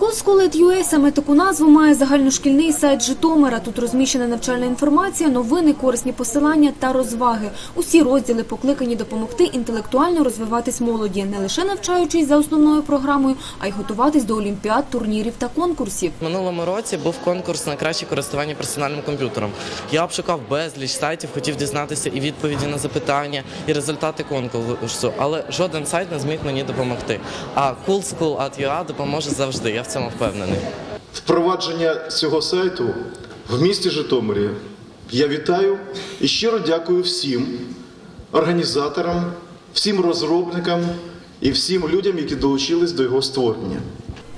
Coolschool.ua саме таку назву має загальношкільний сайт Житомира. Тут розміщена навчальна інформація, новини, корисні посилання та розваги. Усі розділи покликані допомогти інтелектуально розвиватись молоді, не лише навчаючись за основною програмою, а й готуватись до олімпіад, турнірів та конкурсів. Минулому році був конкурс на краще користування персональним комп'ютером. Я обшукав безліч сайтів, хотів дізнатися і відповіді на запитання, і результати конкурсу, але жоден сайт не зміг мені допомогти. А coolschool.ua допоможе завжди. Я в цьому впевнений. Впровадження цього сайту в місті Житомирі я вітаю і щиро дякую всім організаторам, всім розробникам і всім людям, які долучились до його створення.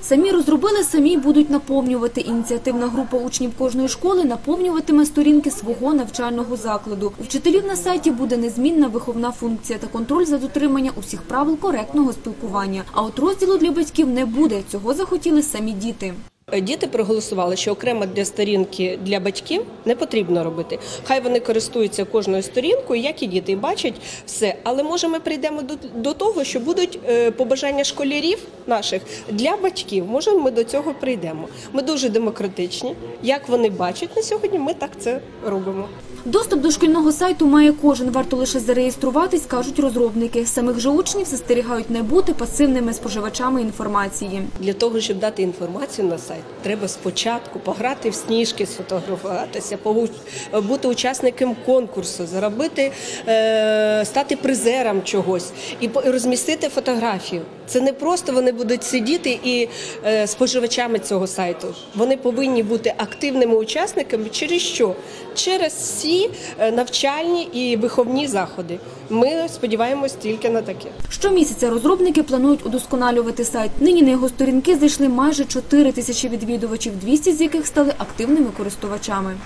Самі розробили, самі будуть наповнювати. Ініціативна група учнів кожної школи наповнюватиме сторінки свого навчального закладу. У вчителів на сайті буде незмінна виховна функція та контроль за дотримання усіх правил коректного спілкування. А от розділу для батьків не буде. Цього захотіли самі діти. Діти проголосували, що окремо для сторінки для батьків не потрібно робити. Хай вони користуються кожною сторінкою, як і діти, і бачать все. Але може ми прийдемо до, до того, що будуть е, побажання школярів наших для батьків. Може, ми до цього прийдемо. Ми дуже демократичні. Як вони бачать на сьогодні, ми так це робимо. Доступ до шкільного сайту має кожен. Варто лише зареєструватись, кажуть розробники. Самих же учнів застерігають не бути пасивними споживачами інформації. Для того, щоб дати інформацію на сайт, треба спочатку пограти в сніжки, сфотографуватися, бути учасником конкурсу, заробити, е, стати призером чогось і розмістити фотографію. Це не просто вони будуть сидіти і е, споживачами цього сайту. Вони повинні бути активними учасниками. Через що? Через всі е, навчальні і виховні заходи. Ми сподіваємось тільки на таке. Щомісяця розробники планують удосконалювати сайт. Нині на його сторінки зайшли майже 4 тисячі відвідувачів, 200 з яких стали активними користувачами.